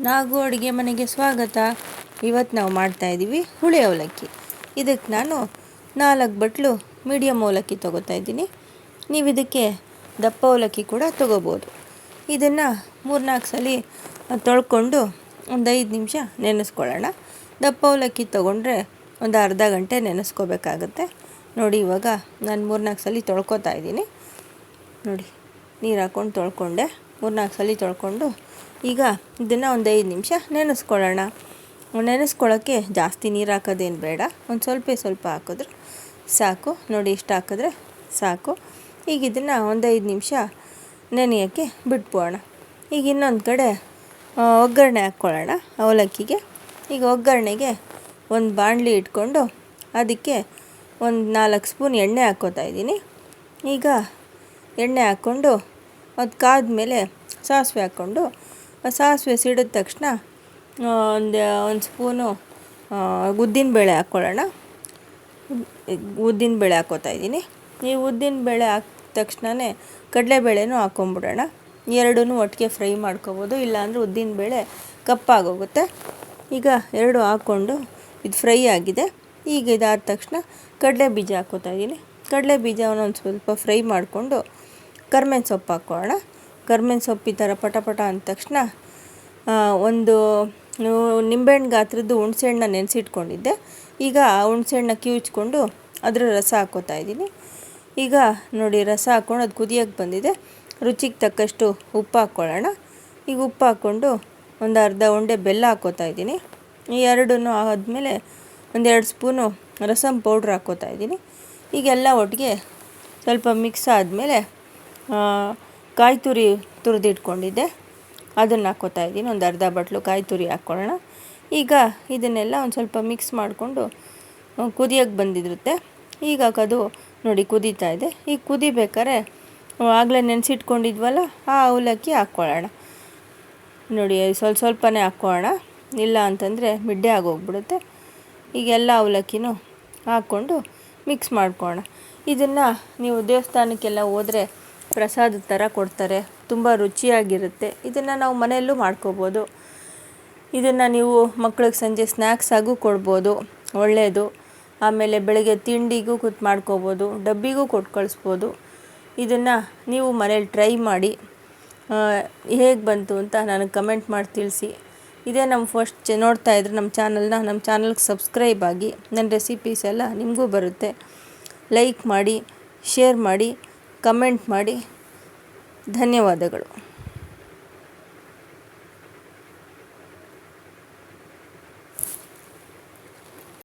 ನಾಗು ಅಡುಗೆ ಮನೆಗೆ ಸ್ವಾಗತ. ಇವತ್ತು ನಾವು ಮಾಡ್ತಾಯಿದ್ದೀವಿ ಹುಳಿ ಅವಲಕ್ಕಿ. ಇದಕ್ಕೆ ನಾನು ನಾಲ್ಕು ಬಟ್ಲು ಮೀಡಿಯಮ್ ಅವಲಕ್ಕಿ ತೊಗೋತಾ ಇದ್ದೀನಿ. ನೀವು ಇದಕ್ಕೆ ದಪ್ಪ ಅವಲಕ್ಕಿ ಕೂಡ ತೊಗೋಬೋದು. ಇದನ್ನು ಮೂರ್ನಾಲ್ಕು ಸಲ ತೊಳ್ಕೊಂಡು ಒಂದು ಐದು ನಿಮಿಷ ನೆನೆಸ್ಕೊಳ್ಳೋಣ. ದಪ್ಪ ಅವಲಕ್ಕಿ ತೊಗೊಂಡ್ರೆ ಒಂದು ಅರ್ಧ ಗಂಟೆ ನೆನೆಸ್ಕೋಬೇಕಾಗತ್ತೆ. ನೋಡಿ, ಇವಾಗ ನಾನು ಮೂರ್ನಾಲ್ಕು ಸಲ ತೊಳ್ಕೊತಾ ಇದ್ದೀನಿ. ನೋಡಿ, ನೀರು ಹಾಕ್ಕೊಂಡು ತೊಳ್ಕೊಂಡೆ. ಮೂರ್ನಾಲ್ಕು ಸಲ ತೊಳ್ಕೊಂಡು ಈಗ ಇದನ್ನು ಒಂದು ಐದು ನಿಮಿಷ ನೆನೆಸ್ಕೊಳ್ಳೋಣ. ನೆನೆಸ್ಕೊಳ್ಳೋಕ್ಕೆ ಜಾಸ್ತಿ ನೀರು ಹಾಕೋದೇನು ಬೇಡ. ಒಂದು ಸ್ವಲ್ಪ ಸ್ವಲ್ಪ ಹಾಕಿದ್ರೆ ಸಾಕು. ನೋಡಿ ಇಷ್ಟು ಹಾಕಿದ್ರೆ ಸಾಕು. ಈಗ ಇದನ್ನು ಒಂದು ಐದು ನಿಮಿಷ ನೆನೆಯೋಕ್ಕೆ ಬಿಟ್ಬೋಣ ಈಗ ಇನ್ನೊಂದು ಕಡೆ ಒಗ್ಗರಣೆ ಹಾಕ್ಕೊಳ್ಳೋಣ ಅವಲಕ್ಕಿಗೆ. ಈಗ ಒಗ್ಗರಣೆಗೆ ಒಂದು ಬಾಣಲಿ ಇಟ್ಕೊಂಡು ಅದಕ್ಕೆ ಒಂದು ನಾಲ್ಕು ಸ್ಪೂನ್ ಎಣ್ಣೆ ಹಾಕ್ಕೋತಾ ಇದ್ದೀನಿ. ಈಗ ಎಣ್ಣೆ ಹಾಕ್ಕೊಂಡು ಅದು ಕಾದ್ಮೇಲೆ ಸಾಸಿವೆ ಹಾಕ್ಕೊಂಡು ಸಾಸಿವೆ ಸಿಡಿದ ತಕ್ಷಣ ಒಂದು ಒಂದು ಸ್ಪೂನು ಉದ್ದಿನ ಬೇಳೆ ಹಾಕ್ಕೊಳ್ಳೋಣ. ಉದ್ದಿನಬೇಳೆ ಹಾಕೋತಾ ಇದ್ದೀನಿ. ಈ ಉದ್ದಿನ ಬೇಳೆ ಹಾಕಿದ ತಕ್ಷಣವೇ ಕಡಲೆಬೇಳೆನೂ ಹಾಕ್ಕೊಂಬಿಡೋಣ ಎರಡೂ ಒಟ್ಟಿಗೆ ಫ್ರೈ ಮಾಡ್ಕೋಬೋದು, ಇಲ್ಲಾಂದರೆ ಉದ್ದಿನಬೇಳೆ ಕಪ್ಪಾಗೋಗುತ್ತೆ. ಈಗ ಎರಡು ಹಾಕ್ಕೊಂಡು ಇದು ಫ್ರೈ ಆಗಿದೆ. ಈಗ ಇದಾದ ತಕ್ಷಣ ಕಡಲೆ ಬೀಜ ಹಾಕೋತಾ ಇದ್ದೀನಿ. ಕಡಲೆ ಬೀಜವನ್ನು ಒಂದು ಸ್ವಲ್ಪ ಫ್ರೈ ಮಾಡಿಕೊಂಡು ಕರ್ಮೇನ ಸೊಪ್ಪು ಹಾಕೋಣ ಕರ್ಮೆನ್ ಸೊಪ್ಪು ಈ ಥರ ಪಟ ಪಟ ಅಂದ ತಕ್ಷಣ ಒಂದು ನಿಂಬೆಹಣ್ಣು ಗಾತ್ರದ್ದು ಹುಣಸೆಹಣ್ಣನ್ನ ನೆನೆಸಿಟ್ಕೊಂಡಿದ್ದೆ. ಈಗ ಆ ಹುಣಸೆಹಣ್ಣನ್ನ ಕಿವಿಚ್ಕೊಂಡು ಅದರ ರಸ ಹಾಕೋತಾ ಇದ್ದೀನಿ. ಈಗ ನೋಡಿ ರಸ ಹಾಕ್ಕೊಂಡು ಅದು ಕುದಿಯೋಕ್ಕೆ ಬಂದಿದೆ. ರುಚಿಗೆ ತಕ್ಕಷ್ಟು ಉಪ್ಪು ಹಾಕ್ಕೊಳ್ಳೋಣ ಈಗ ಉಪ್ಪು ಹಾಕ್ಕೊಂಡು ಒಂದು ಅರ್ಧ ಉಂಡೆ ಬೆಲ್ಲ ಹಾಕೋತಾ ಇದ್ದೀನಿ. ಈ ಎರಡೂ ಆದಮೇಲೆ ಒಂದೆರಡು ಸ್ಪೂನು ರಸಮ್ ಪೌಡ್ರ್ ಹಾಕೋತಾ ಇದ್ದೀನಿ. ಈಗೆಲ್ಲ ಒಟ್ಟಿಗೆ ಸ್ವಲ್ಪ ಮಿಕ್ಸ್ ಆದಮೇಲೆ ಕಾಯಿ ತುರಿ ತುರಿದಿಟ್ಕೊಂಡಿದ್ದೆ. ಅದನ್ನು ಹಾಕ್ಕೋತಾ ಇದ್ದೀನಿ. ಒಂದು ಅರ್ಧ ಬಟ್ಲು ಕಾಯಿ ತುರಿ ಹಾಕ್ಕೊಳ್ಳೋಣ. ಈಗ ಇದನ್ನೆಲ್ಲ ಒಂದು ಸ್ವಲ್ಪ ಮಿಕ್ಸ್ ಮಾಡಿಕೊಂಡು ಕುದಿಯೋಕ್ಕೆ ಬಂದಿರುತ್ತೆ. ಈಗ ಅದು ನೋಡಿ ಕುದೀತಾ ಇದೆ. ಈಗ ಕುದಿಬೇಕಾದ್ರೆ ಆಗಲೇ ನೆನೆಸಿಟ್ಕೊಂಡಿದ್ವಲ್ಲ, ಆ ಅವಲಕ್ಕಿ ಹಾಕ್ಕೊಳ್ಳೋಣ. ನೋಡಿ, ಸ್ವಲ್ಪ ಸ್ವಲ್ಪನೇ ಹಾಕ್ಕೊಳ್ಳೋಣ. ಇಲ್ಲ ಅಂತಂದರೆ ಮಿಡ್ಡೆ ಆಗೋಗ್ಬಿಡುತ್ತೆ. ಈಗ ಎಲ್ಲ ಅವಲಕ್ಕಿನೂ ಹಾಕ್ಕೊಂಡು ಮಿಕ್ಸ್ ಮಾಡ್ಕೊಳ್ಳೋಣ. ಇದನ್ನು ನೀವು ದೇವಸ್ಥಾನಕ್ಕೆಲ್ಲ ಹೋದರೆ ಪ್ರಸಾದದ ಥರ ಕೊಡ್ತಾರೆ. ತುಂಬ ರುಚಿಯಾಗಿರುತ್ತೆ. ಇದನ್ನು ನಾವು ಮನೆಯಲ್ಲೂ ಮಾಡ್ಕೋಬೋದು. ಇದನ್ನು ನೀವು ಮಕ್ಳಿಗೆ ಸಂಜೆ ಸ್ನ್ಯಾಕ್ಸ್ ಆಗೂ ಕೊಡ್ಬೋದು. ಒಳ್ಳೆಯದು ಆಮೇಲೆ ಬೆಳಗ್ಗೆ ತಿಂಡಿಗೂ ಕೂತ್ ಮಾಡ್ಕೋಬೋದು. ಡಬ್ಬಿಗೂ ಕೊಟ್ಟು ಕಳಿಸ್ಬೋದು. ಇದನ್ನು ನೀವು ಮನೇಲಿ ಟ್ರೈ ಮಾಡಿ ಹೇಗೆ ಬಂತು ಅಂತ ನನಗೆ ಕಮೆಂಟ್ ಮಾಡಿ ತಿಳಿಸಿ. ಇದೇ ನಮ್ಮ ಫಸ್ಟ್ ನೋಡ್ತಾ ಇದ್ರೆ ನಮ್ಮ ಚಾನಲ್ನ ನಮ್ಮ ಚಾನಲ್ಗೆ ಸಬ್ಸ್ಕ್ರೈಬ್ ಆಗಿ ನನ್ನ ರೆಸಿಪೀಸ್ ಎಲ್ಲ ನಿಮಗೂ ಬರುತ್ತೆ. ಲೈಕ್ ಮಾಡಿ ಶೇರ್ ಮಾಡಿ. ಕಮೆಂಟ್ ಮಾಡಿ. ಧನ್ಯವಾದಗಳು.